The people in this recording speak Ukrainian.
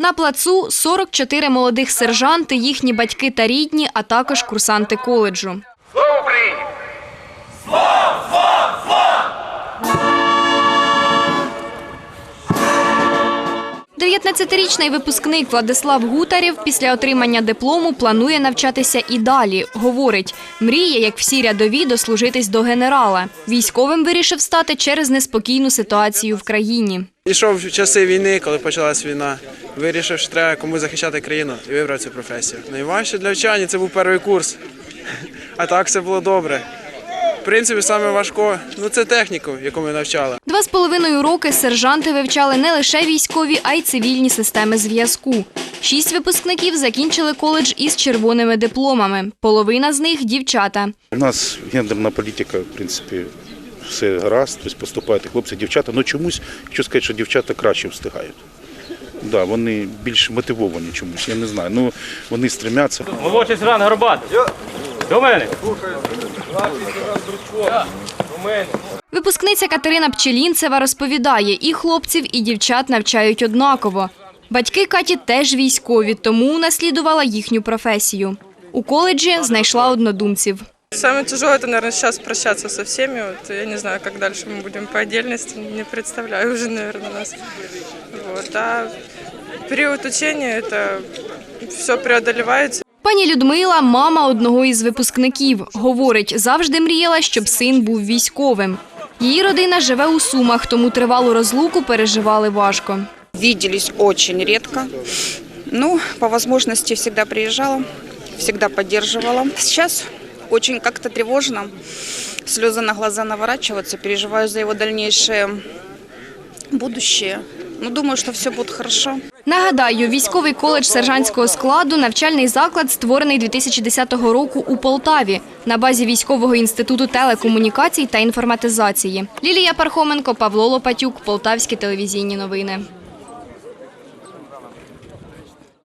На плацу 44 молодих сержанти, їхні батьки та рідні, а також курсанти коледжу. Слава Україні! 19-річний випускник Владислав Гутарєв після отримання диплому планує навчатися і далі. Говорить, мріє, як всі рядові, дослужитись до генерала. Військовим вирішив стати через неспокійну ситуацію в країні. Ішов в часи війни, коли почалась війна. Вирішив, що треба комусь захищати країну і вибрав цю професію. Найважче для вчання це був перший курс. А так все було добре. В принципі, саме важко ну це техніку, яку ми навчали. Два з половиною роки сержанти вивчали не лише військові, а й цивільні системи зв'язку. Шість випускників закінчили коледж із червоними дипломами. Половина з них дівчата. У нас гендерна політика, в принципі, все гаразд, тобто поступають і хлопці, і дівчата. Ну чомусь, хочу сказати, що дівчата краще встигають. Да, вони більш мотивовані чомусь, я не знаю. Ну, вони стремляться. Молодший сержант Горбатий. До мене. Випускниця Катерина Пчелінцева розповідає, і хлопців, і дівчат навчають однаково. Батьки Каті теж військові, тому унаслідувала їхню професію. У коледжі знайшла однодумців. Самое тяжелое, это, наверное, сейчас прощаться со всеми. Вот, я не знаю, как дальше мы будем по отдельности, не представляю уже, наверное, нас. Вот, а период учения это все преодолевается. Пані Людмила, мама одного із випускників, говорить, завжди мріяла, щоб син був військовим. Її родина живе у Сумах, тому тривалу розлуку переживали важко. Виделись очень редко. Ну, по возможности всегда приезжала, всегда поддерживала. Сейчас очень как-то тревожно. Слезы на глаза наворачиваются, переживаю за его дальнейшее будущее. Ну, думаю, что все будет хорошо. Нагадаю, військовий коледж сержантського складу навчальний заклад створений 2010 року у Полтаві на базі військового інституту телекомунікацій та інформатизації. Лілія Пархоменко, Павло Лопатюк, Полтавські телевізійні новини.